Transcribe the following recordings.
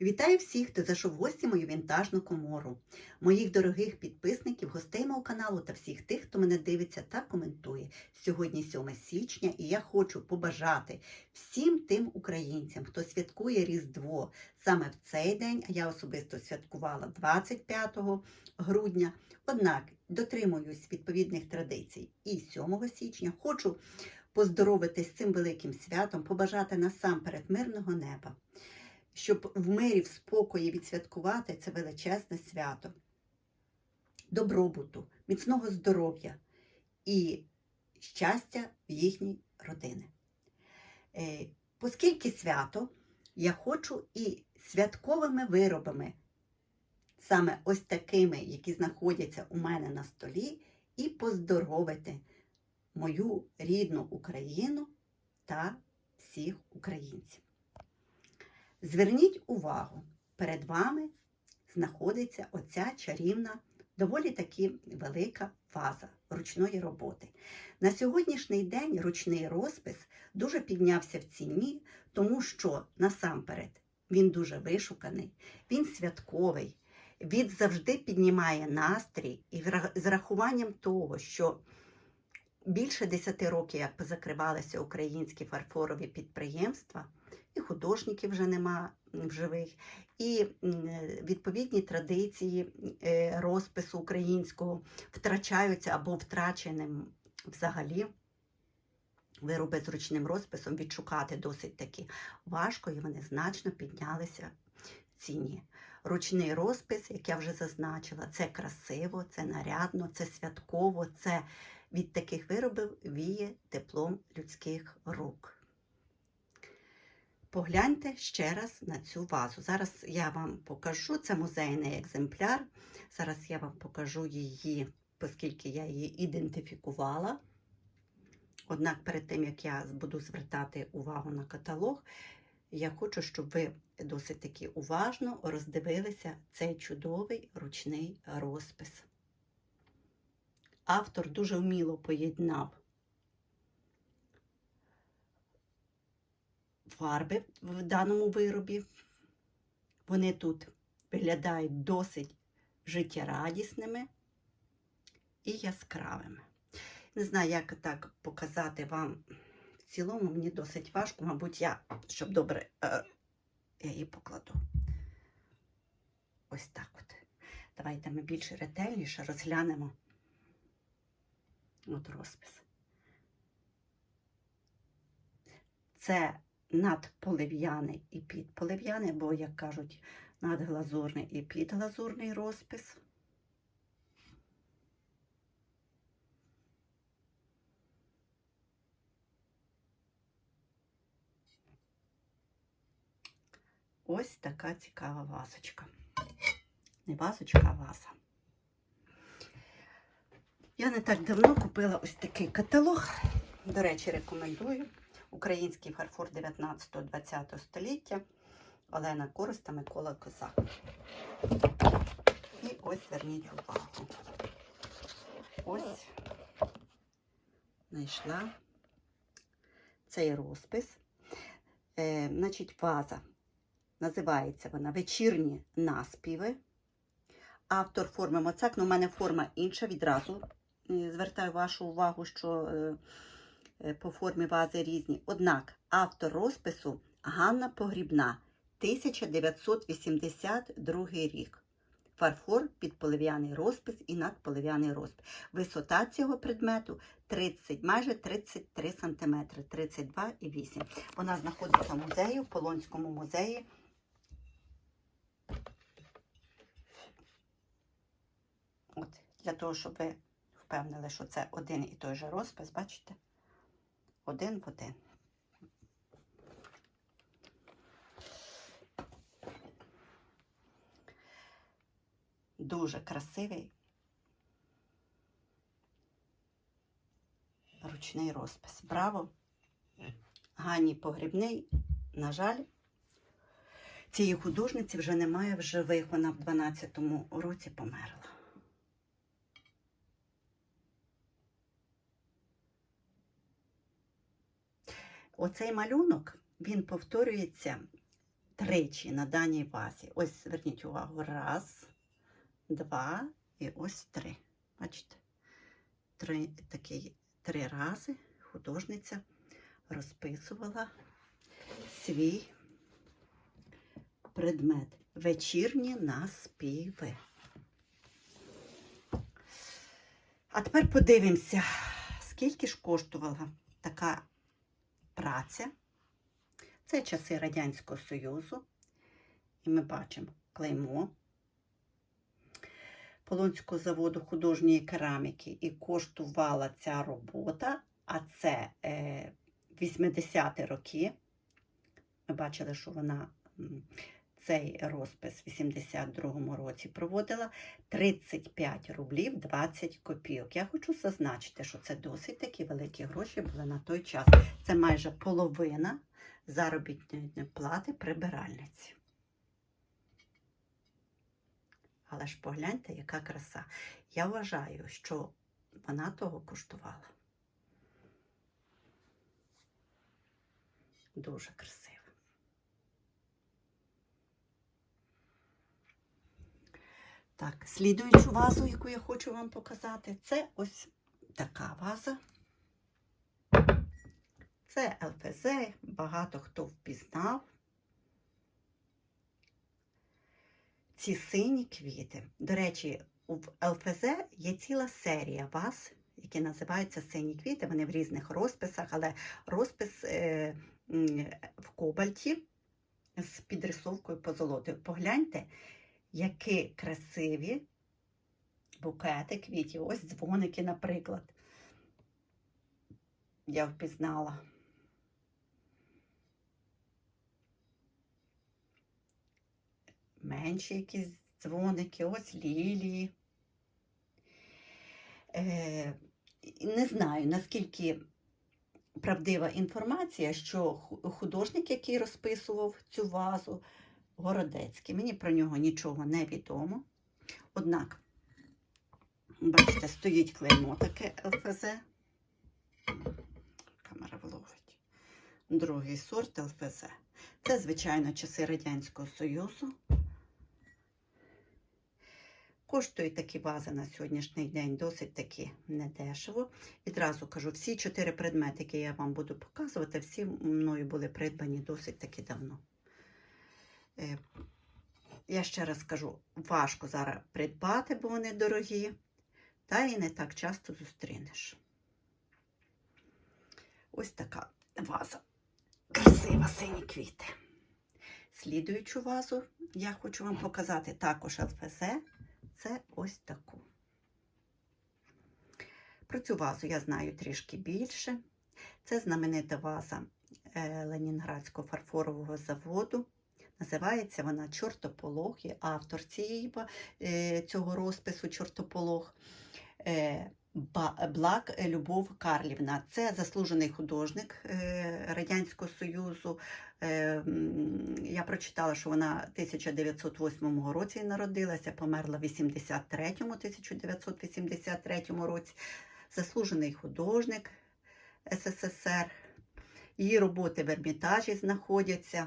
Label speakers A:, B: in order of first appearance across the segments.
A: Вітаю всіх, хто зайшов в гості мою вінтажну комору, моїх дорогих підписників, гостей мого каналу та всіх тих, хто мене дивиться та коментує. Сьогодні 7 січня, і я хочу побажати всім тим українцям, хто святкує Різдво саме в цей день, а я особисто святкувала 25 грудня. Однак дотримуюсь відповідних традицій і 7 січня. Хочу поздоровитись з цим великим святом, побажати насамперед мирного неба щоб в мирі, в спокої відсвяткувати це величезне свято, добробуту, міцного здоров'я і щастя в їхній родини. Е, Оскільки свято, я хочу і святковими виробами, саме ось такими, які знаходяться у мене на столі, і поздоровити мою рідну Україну та всіх українців. Зверніть увагу, перед вами знаходиться оця чарівна, доволі таки велика ваза ручної роботи. На сьогоднішній день ручний розпис дуже піднявся в ціні, тому що насамперед він дуже вишуканий, він святковий, він завжди піднімає настрій і з рахуванням того, що більше 10 років, як позакривалися українські фарфорові підприємства, і художників вже нема в живих, і відповідні традиції е, розпису українського втрачаються або втраченим взагалі. Вироби з ручним розписом відшукати досить таки важко, і вони значно піднялися в ціні. Ручний розпис, як я вже зазначила, це красиво, це нарядно, це святково, це від таких виробів віє теплом людських рук. Погляньте ще раз на цю вазу. Зараз я вам покажу, це музейний екземпляр. Зараз я вам покажу її, оскільки я її ідентифікувала. Однак перед тим, як я буду звертати увагу на каталог, я хочу, щоб ви досить таки уважно роздивилися цей чудовий ручний розпис. Автор дуже вміло поєднав фарби в даному виробі. Вони тут виглядають досить життєрадісними і яскравими. Не знаю, як так показати вам в цілому, мені досить важко, мабуть, я, щоб добре, е, я її покладу. Ось так от. Давайте ми більш ретельніше розглянемо от розпис. Це надполив'яний і підполив'яний, або, як кажуть, надглазурний і підглазурний розпис. Ось така цікава вазочка. Не вазочка, а ваза. Я не так давно купила ось такий каталог. До речі, рекомендую. Український фарфор 19-20 століття Олена Корос та Микола Козак. І ось зверніть увагу. Ось знайшла цей розпис. Е, Значить, ваза. Називається вона Вечірні наспіви. Автор форми Моцак, ну, у мене форма інша. Відразу е, звертаю вашу увагу, що. Е, по формі вази різні. Однак автор розпису Ганна Погрібна, 1982 рік. Фарфор, підполив'яний розпис і надполив'яний розпис. Висота цього предмету 30, майже 33 см, 32,8 Вона знаходиться в музеї, в Полонському музеї. От, Для того, щоб ви впевнили, що це один і той же розпис, бачите? Один в один. Дуже красивий ручний розпис. Браво! Гані погрібний, на жаль, цієї художниці вже немає в живих. Вона в 12-му році померла. Оцей малюнок, він повторюється тричі на даній вазі. Ось зверніть увагу. Раз, два і ось три. Бачите? Три, такі, три рази художниця розписувала свій предмет. Вечірні наспіви. А тепер подивимося, скільки ж коштувала така праця. Це часи Радянського Союзу. І ми бачимо клеймо Полонського заводу художньої кераміки. І коштувала ця робота, а це е, 80-ті роки. Ми бачили, що вона цей розпис в 82-му році проводила 35 рублів 20 копійок. Я хочу зазначити, що це досить такі великі гроші були на той час. Це майже половина заробітної плати прибиральниці. Але ж погляньте, яка краса. Я вважаю, що вона того коштувала. Дуже красиво. Так, слідуючу вазу, яку я хочу вам показати, це ось така ваза. Це ЛФЗ, багато хто впізнав. Ці сині квіти. До речі, у ЛФЗ є ціла серія ваз, які називаються сині квіти. Вони в різних розписах, але розпис е, в кобальті з підрисовкою позолотою. Погляньте, які красиві букети квітів. Ось дзвоники, наприклад. Я впізнала. Менші якісь дзвоники, ось лілії. Е, не знаю, наскільки правдива інформація, що художник, який розписував цю вазу, Городецький. Мені про нього нічого не відомо. Однак, бачите, стоїть клеймо таке ЛФЗ. Камера вловить. Другий сорт ЛФЗ. Це, звичайно, часи Радянського Союзу. Коштують такі вази на сьогоднішній день досить таки недешево. Відразу кажу, всі чотири предмети, які я вам буду показувати, всі мною були придбані досить таки давно. Е, Я ще раз кажу, важко зараз придбати, бо вони дорогі, та і не так часто зустрінеш. Ось така ваза. Красива сині квіти. Слідуючу вазу я хочу вам показати також ЛФЗ. Це ось таку. Про цю вазу я знаю трішки більше. Це знаменита ваза е, Ленінградського фарфорового заводу. Називається вона Чортополох. І автор цієї, е, цього розпису Чортополох е, Блак Любов Карлівна. Це заслужений художник е, Радянського Союзу. Е, Я прочитала, що вона 1908 році народилася, померла в 83-му, 1983 році. Заслужений художник СССР. Її роботи в Ермітажі знаходяться. Е,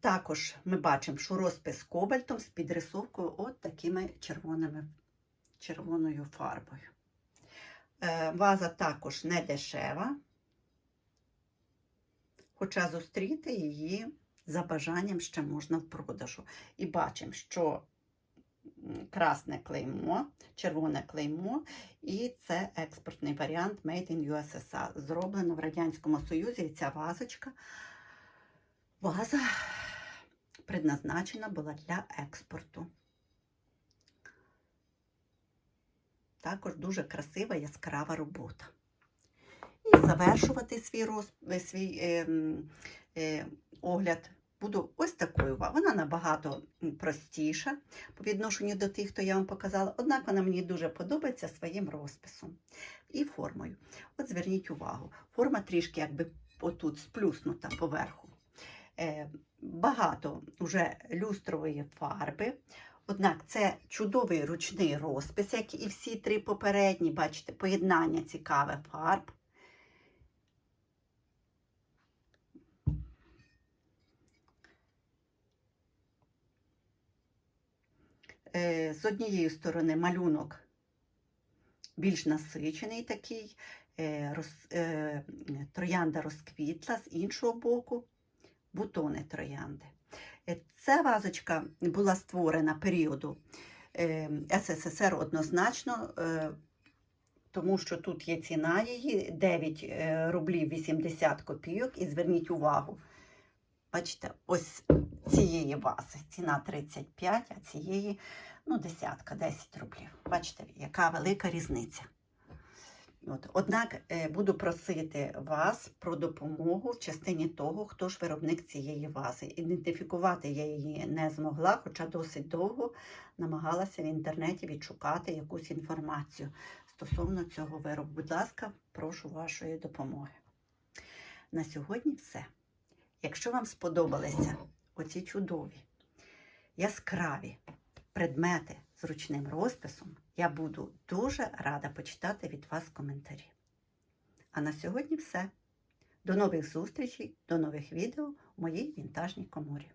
A: також ми бачимо, що розпис кобальтом з підрисовкою от такими червоними, червоною фарбою. Е, ваза також не дешева, хоча зустріти її за бажанням ще можна в продажу. І бачимо, що красне клеймо, червоне клеймо, і це експортний варіант Made in USSR. Зроблено в Радянському Союзі. І ця вазочка Ваза предназначена була для експорту. Також дуже красива яскрава робота. І завершувати свій, роз... свій е, е, огляд буду ось такою. Вона набагато простіша по відношенню до тих, хто я вам показала, однак вона мені дуже подобається своїм розписом і формою. От зверніть увагу, форма трішки якби отут сплюснута поверху е, Е, багато вже люстрової фарби. Однак це чудовий ручний розпис, як і всі три попередні, бачите, поєднання цікаве фарб. Е, з однієї сторони малюнок більш насичений такий, е, троянда розквітла, з іншого боку бутони троянди. Е, Ця вазочка була створена періоду е, СССР однозначно, е, тому що тут є ціна її 9 е, рублів 80 копійок. І зверніть увагу, бачите, ось цієї вази ціна 35, а цієї ну, десятка, 10 рублів. Бачите, яка велика різниця. От. Однак е, буду просити вас про допомогу в частині того, хто ж виробник цієї вази. Ідентифікувати я її не змогла, хоча досить довго намагалася в інтернеті відшукати якусь інформацію стосовно цього виробу. Будь ласка, прошу вашої допомоги. На сьогодні все. Якщо вам сподобалися оці чудові, яскраві предмети з ручним розписом, я буду дуже рада почитати від вас коментарі. А на сьогодні все. До нових зустрічей, до нових відео в моїй вінтажній коморі.